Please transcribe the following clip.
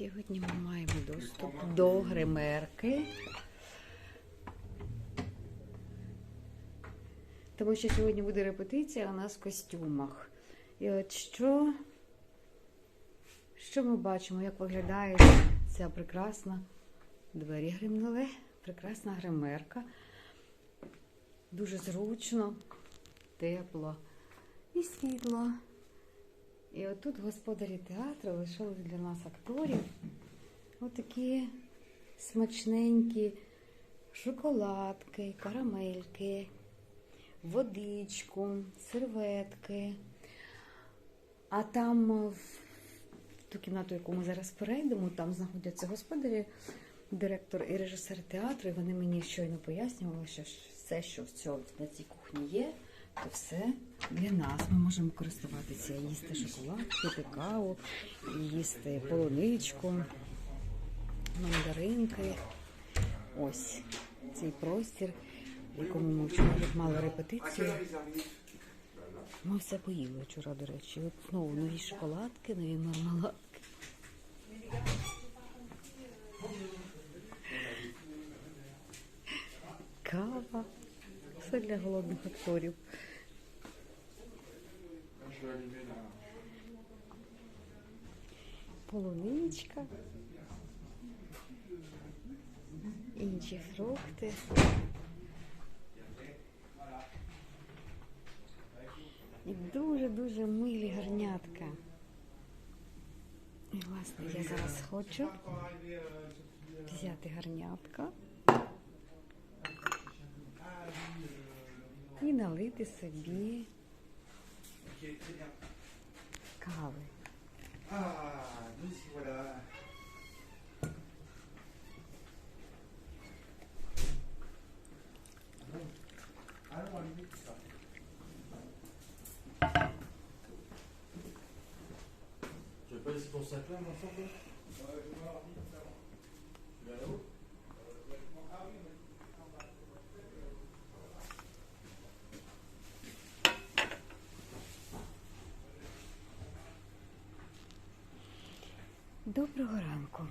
Сьогодні ми маємо доступ до гримерки. Тому що сьогодні буде репетиція у нас в костюмах. І от що, що ми бачимо, як виглядає ця прекрасна двері гримнули, прекрасна гримерка. Дуже зручно, тепло і світло. І отут господарі театру лишили для нас акторів отакі смачненькі шоколадки, карамельки, водичку, серветки. А там е, в ту кімнату, яку ми зараз перейдемо, там знаходяться господарі, директор і режисер театру. І вони мені щойно пояснювали, що все, що в цьому на цій кухні є, все для нас. Ми можемо користуватися, їсти шоколад, пити каву, їсти полуничку, мандаринки. Ось цей простір, в якому ми вчора мали репетицію. Ми все поїли вчора, до речі. От знову нові шоколадки, нові мармеладки. Кава. Все для голодних акторів. Полуничка. Інші фрукти. І дуже-дуже милі гарнятка. І, власне, я зараз хочу взяти гарнятка налити собі кави. Ah, nous y voilà. Allons, on limite ça. Tu veux pas laisser ton sac là, mon enfant, toi Tu vas là-haut Доброго ранку.